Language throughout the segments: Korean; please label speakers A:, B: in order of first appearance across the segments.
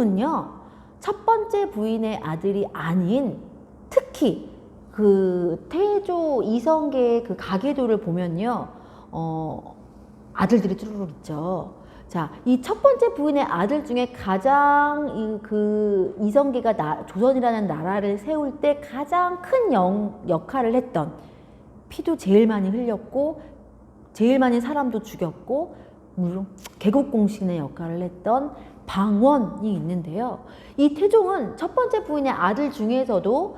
A: 자, 태종은요, 첫 번째 부인의 아들이 아닌 특히 그 태조 이성계의 그 가계도를 보면요, 어, 아들들이 쭈루룩 있죠. 자, 이 첫 번째 부인의 아들 중에 가장 이, 그 이성계가 나, 조선이라는 나라를 세울 때 가장 큰 영, 역할을 했던 피도 제일 많이 흘렸고 제일 많이 사람도 죽였고 물론 개국공신의 역할을 했던 방원이 있는데요. 이 태종은 첫 번째 부인의 아들 중에서도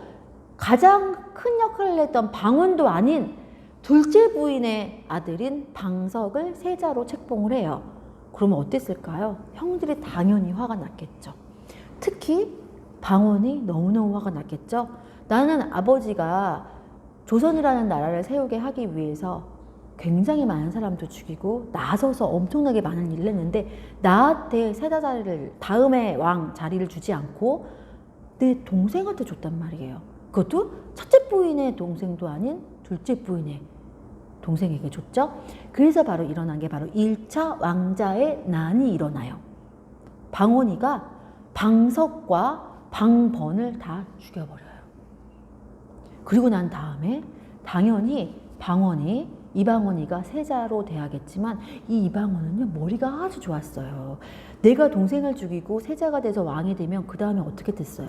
A: 가장 큰 역할을 했던 방원도 아닌 둘째 부인의 아들인 방석을 세자로 책봉을 해요. 그러면 어땠을까요? 형들이 당연히 화가 났겠죠. 특히 방원이 너무너무 화가 났겠죠. 나는 아버지가 조선이라는 나라를 세우게 하기 위해서 굉장히 많은 사람도 죽이고 나서서 엄청나게 많은 일을 했는데 나한테 세자 자리를 다음에 왕 자리를 주지 않고 내 동생한테 줬단 말이에요. 그것도 첫째 부인의 동생도 아닌 둘째 부인의 동생에게 줬죠. 그래서 바로 일어난 게 바로 1차 왕자의 난이 일어나요. 방원이가 방석과 방번을 다 죽여버려요. 그리고 난 다음에 당연히 방원이 이방원이가 세자로 돼야겠지만 이 이방원은요 머리가 아주 좋았어요. 내가 동생을 죽이고 세자가 돼서 왕이 되면 그 다음에 어떻게 됐어요?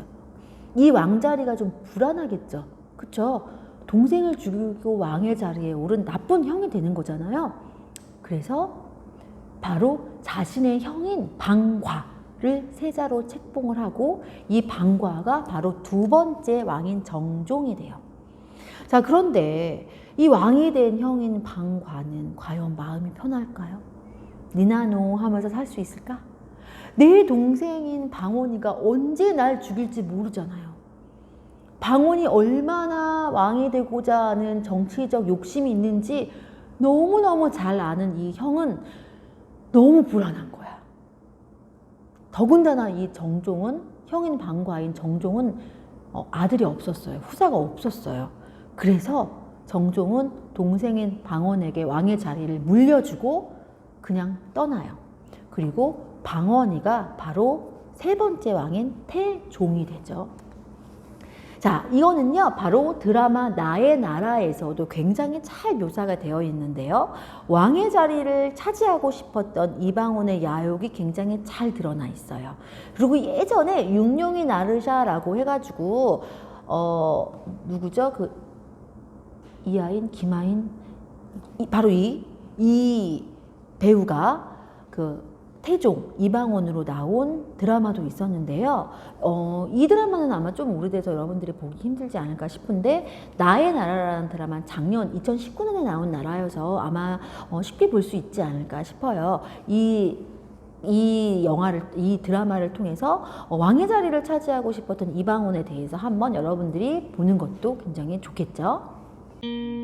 A: 이 왕자리가 좀 불안하겠죠. 그쵸? 동생을 죽이고 왕의 자리에 오른 나쁜 형이 되는 거잖아요. 그래서 바로 자신의 형인 방과를 세자로 책봉을 하고 이 방과가 바로 두 번째 왕인 정종이 돼요. 자, 그런데 이 왕이 된 형인 방과는 과연 마음이 편할까요? 니나노 하면서 살 수 있을까? 내 동생인 방원이가 언제 날 죽일지 모르잖아요. 방원이 얼마나 왕이 되고자 하는 정치적 욕심이 있는지 너무너무 잘 아는 이 형은 너무 불안한 거야. 더군다나 이 정종은 형인 방과인 정종은 어, 아들이 없었어요. 후사가 없었어요. 그래서 정종은 동생인 방원에게 왕의 자리를 물려주고 그냥 떠나요. 그리고 방원이가 바로 세 번째 왕인 태종이 되죠. 자, 이거는요, 바로 드라마 나의 나라에서도 굉장히 잘 묘사가 되어 있는데요. 왕의 자리를 차지하고 싶었던 이방원의 야욕이 굉장히 잘 드러나 있어요. 그리고 예전에 육룡이 나르샤라고 해가지고, 어, 누구죠? 그, 이하인, 김하인, 이- 바로 이, 이 배우가 그 태종 이방원으로 나온 드라마도 있었는데요. 어, 이 드라마는 아마 좀 오래돼서 여러분들이 보기 힘들지 않을까 싶은데 나의 나라라는 드라마는 작년 2019년에 나온 나라여서 아마 어, 쉽게 볼 수 있지 않을까 싶어요. 이 이 영화를 이 드라마를 통해서 어, 왕의 자리를 차지하고 싶었던 이방원에 대해서 한번 여러분들이 보는 것도 굉장히 좋겠죠. Thank you.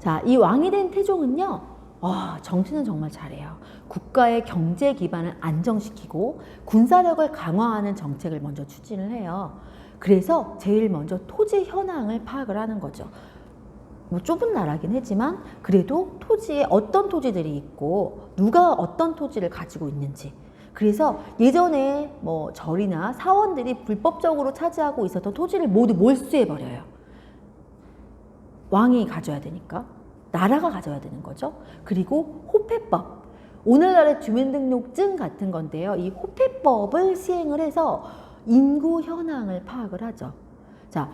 A: 자, 이 왕이 된 태종은요, 와, 정치는 정말 잘해요. 국가의 경제 기반을 안정시키고 군사력을 강화하는 정책을 먼저 추진을 해요. 그래서 제일 먼저 토지 현황을 파악을 하는 거죠. 뭐 좁은 나라긴 하지만 그래도 토지에 어떤 토지들이 있고 누가 어떤 토지를 가지고 있는지 그래서 예전에 뭐 절이나 사원들이 불법적으로 차지하고 있었던 토지를 모두 몰수해 버려요. 왕이 가져야 되니까 나라가 가져야 되는 거죠. 그리고 호패법 오늘날의 주민등록증 같은 건데요. 이 호패법을 시행을 해서 인구 현황을 파악을 하죠. 자,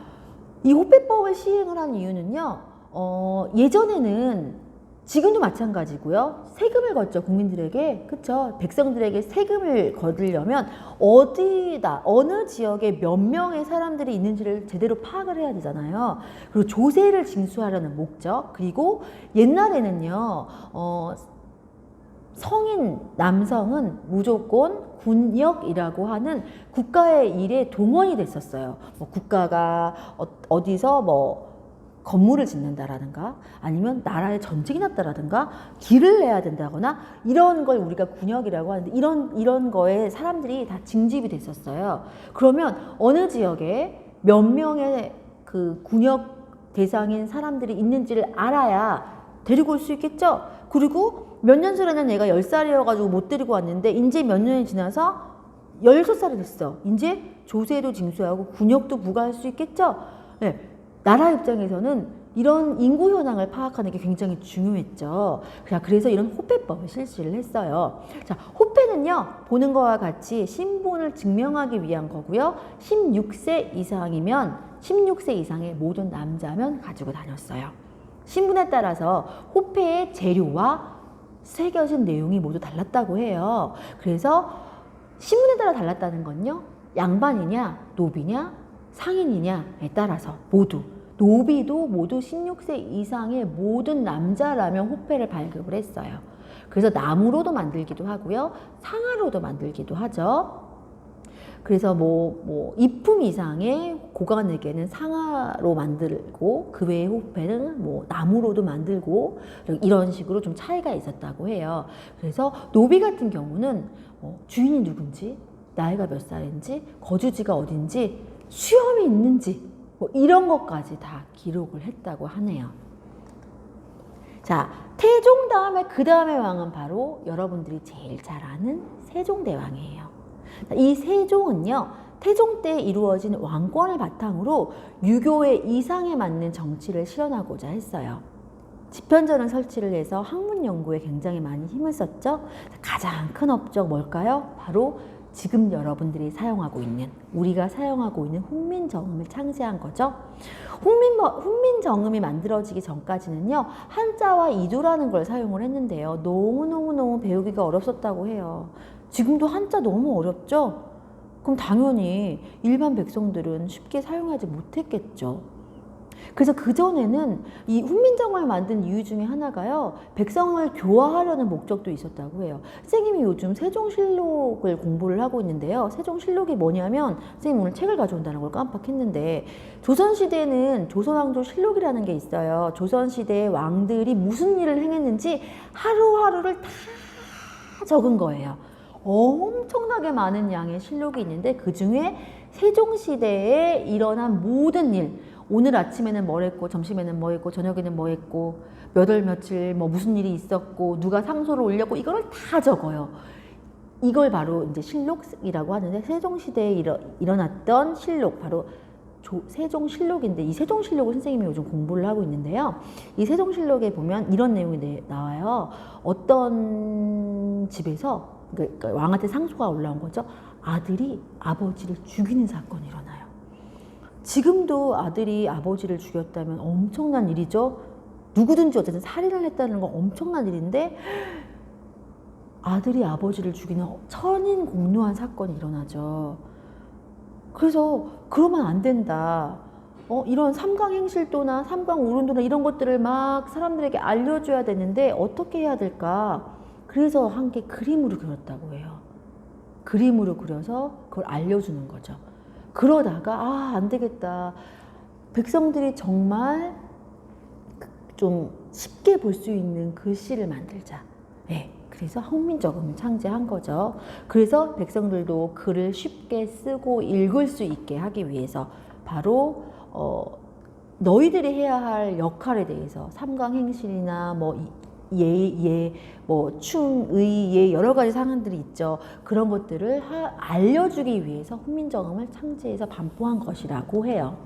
A: 이 호패법을 시행을 한 이유는요. 어, 예전에는 지금도 마찬가지고요. 세금을 걷죠 국민들에게 그쵸 백성들에게 세금을 거두려면 어디다 어느 지역에 몇 명의 사람들이 있는지를 제대로 파악을 해야 되잖아요. 그리고 조세를 징수하려는 목적 그리고 옛날에는요 어, 성인 남성은 무조건 군역이라고 하는 국가의 일에 동원이 됐었어요. 뭐 국가가 어, 어디서 뭐 건물을 짓는다라든가 아니면 나라에 전쟁이 났다라든가 길을 내야 된다거나 이런 걸 우리가 군역이라고 하는데 이런 이런 거에 사람들이 다 징집이 됐었어요. 그러면 어느 지역에 몇 명의 그 군역 대상인 사람들이 있는지를 알아야 데리고 올 수 있겠죠. 그리고 몇 년 전에는 얘가 열살이어가지고못 데리고 왔는데 이제 몇 년이 지나서 열여섯 살이 됐어. 이제 조세도 징수하고 군역도 부과할 수 있겠죠. 네. 나라 입장에서는 이런 인구 현황을 파악하는 게 굉장히 중요했죠. 자, 그래서 이런 호패법을 실시를 했어요. 자, 호패는요, 보는 거와 같이 신분을 증명하기 위한 거고요. 16세 이상이면, 16세 이상의 모든 남자면 가지고 다녔어요. 신분에 따라서 호패의 재료와 새겨진 내용이 모두 달랐다고 해요. 그래서 신분에 따라 달랐다는 건요, 양반이냐, 노비냐, 상인이냐에 따라서 모두 노비도 모두 16세 이상의 모든 남자라면 호패를 발급을 했어요. 그래서 나무로도 만들기도 하고요. 상아로도 만들기도 하죠. 그래서 뭐, 뭐, 이품 이상의 고관에게는 상아로 만들고, 그 외의 호패는 뭐, 나무로도 만들고, 이런 식으로 좀 차이가 있었다고 해요. 그래서 노비 같은 경우는 어, 주인이 누군지, 나이가 몇 살인지, 거주지가 어딘지, 수염이 있는지, 뭐 이런 것까지 다 기록을 했다고 하네요. 자, 태종 다음에 그 다음의 왕은 바로 여러분들이 제일 잘 아는 세종대왕이에요. 이 세종은요, 태종 때 이루어진 왕권을 바탕으로 유교의 이상에 맞는 정치를 실현하고자 했어요. 집현전을 설치를 해서 학문 연구에 굉장히 많이 힘을 썼죠. 가장 큰 업적 뭘까요? 바로 지금 여러분들이 사용하고 있는 우리가 사용하고 있는 훈민정음을 창제한 거죠. 훈민 훈민정음이 만들어지기 전까지는요 한자와 이조라는 걸 사용을 했는데요 너무 너무 너무 배우기가 어렵었다고 해요. 지금도 한자 너무 어렵죠. 그럼 당연히 일반 백성들은 쉽게 사용하지 못했겠죠. 그래서 그전에는 이 훈민정음을 만든 이유 중에 하나가요. 백성을 교화하려는 목적도 있었다고 해요. 선생님이 요즘 세종실록을 공부를 하고 있는데요. 세종실록이 뭐냐면 선생님 오늘 책을 가져온다는 걸 깜빡했는데 조선시대에는 조선왕조 실록이라는 게 있어요. 조선시대의 왕들이 무슨 일을 행했는지 하루하루를 다 적은 거예요. 엄청나게 많은 양의 실록이 있는데 그 중에 세종시대에 일어난 모든 일, 오늘 아침에는 뭘 했고 점심에는 뭐 했고 저녁에는 뭐 했고 몇 월 며칠 뭐 무슨 일이 있었고 누가 상소를 올렸고 이거를 다 적어요. 이걸 바로 이제 실록이라고 하는데 세종시대에 일어, 일어났던 실록 바로 조, 세종실록인데 이 세종실록을 선생님이 요즘 공부를 하고 있는데요. 이 세종실록에 보면 이런 내용이 내, 나와요. 어떤 집에서 그러니까 왕한테 상소가 올라온 거죠. 아들이 아버지를 죽이는 사건이 일어나요. 지금도 아들이 아버지를 죽였다면 엄청난 일이죠. 누구든지 어쨌든 살인을 했다는 건 엄청난 일인데 아들이 아버지를 죽이는 천인 공노한 사건이 일어나죠. 그래서 그러면 안 된다. 어, 이런 삼강행실도나 삼강오륜도나 이런 것들을 막 사람들에게 알려줘야 되는데 어떻게 해야 될까? 그래서 한 게 그림으로 그렸다고 해요. 그림으로 그려서 그걸 알려주는 거죠. 그러다가 아, 안 되겠다. 백성들이 정말 좀 쉽게 볼 수 있는 글씨를 만들자. 예. 그래서 훈민정음을 창제한 거죠. 그래서 백성들도 글을 쉽게 쓰고 읽을 수 있게 하기 위해서 바로 어, 너희들이 해야 할 역할에 대해서 삼강행실이나 뭐 예, 예, 뭐 충, 의, 예 여러 가지 상황들이 있죠. 그런 것들을 하- 알려주기 위해서 훈민정음을 창제해서 반포한 것이라고 해요.